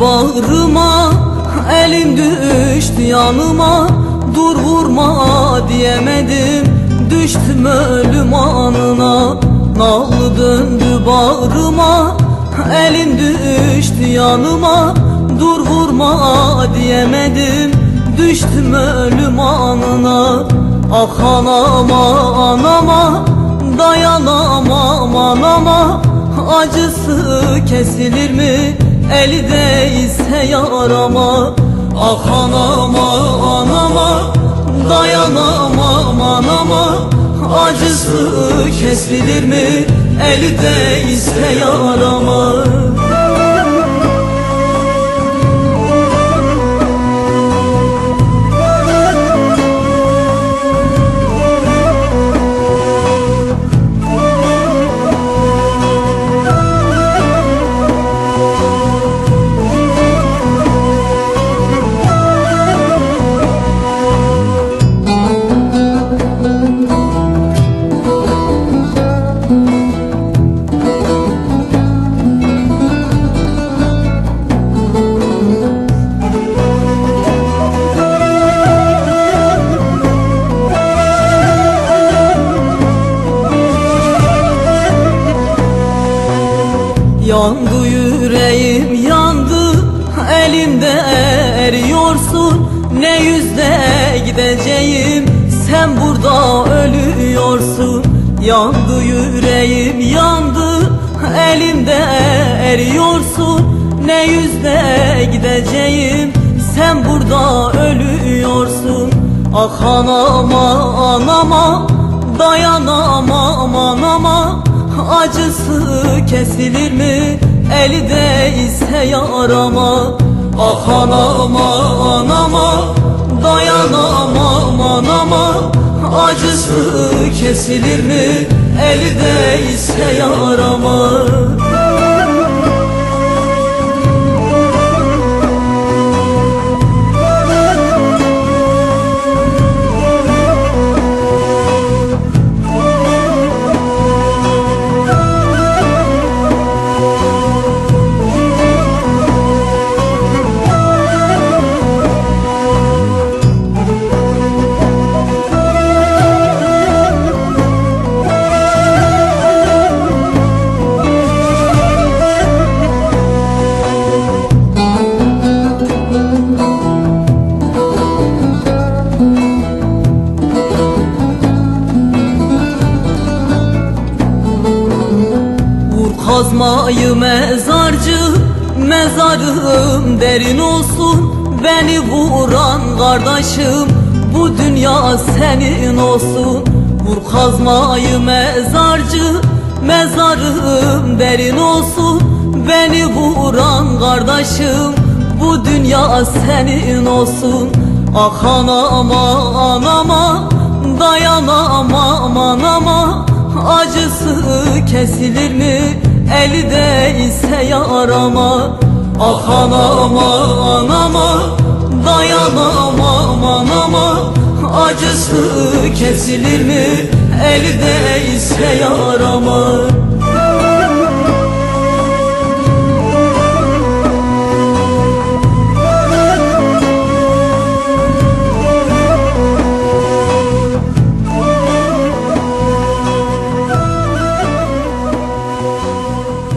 bağrıma Elim düştü yanıma. Dur vurma diyemedim Düştüm ölüm anına. Nallı döndü bağrıma Elim düştü yanıma. Dur vurma diyemedim Düştüm ölüm anına. Ah anama anama Dayanamam anama. Acısı kesilir mi Eli değse yarama Ah anama anama Dayanamam anama. Acısı kesilir mi? Eli değse yarama Yandı yüreğim yandı Elimde eriyorsun. Ne yüzle gideceğim Sen burada ölüyorsun. Yandı yüreğim yandı Elimde eriyorsun. Ne yüzle gideceğim Sen burada ölüyorsun. Ah anama anama Dayanamam anama Acısı kesilir mi? Eli değse yarama Ah anama anama Dayanamam anama Acısı kesilir mi? Eli değse yarama kazmayı mezarcı Mezarım derin olsun. Beni vuran kardeşim Bu dünya senin olsun. Vur kazmayı mezarcı Mezarım derin olsun. Beni vuran kardeşim Bu dünya senin olsun. Ah anama anama Dayanamam anama. Acısı kesilir mi Eli değse yarama Ah anama anama Dayanamam anama Acısı kesilir mi? Eli değse yarama you.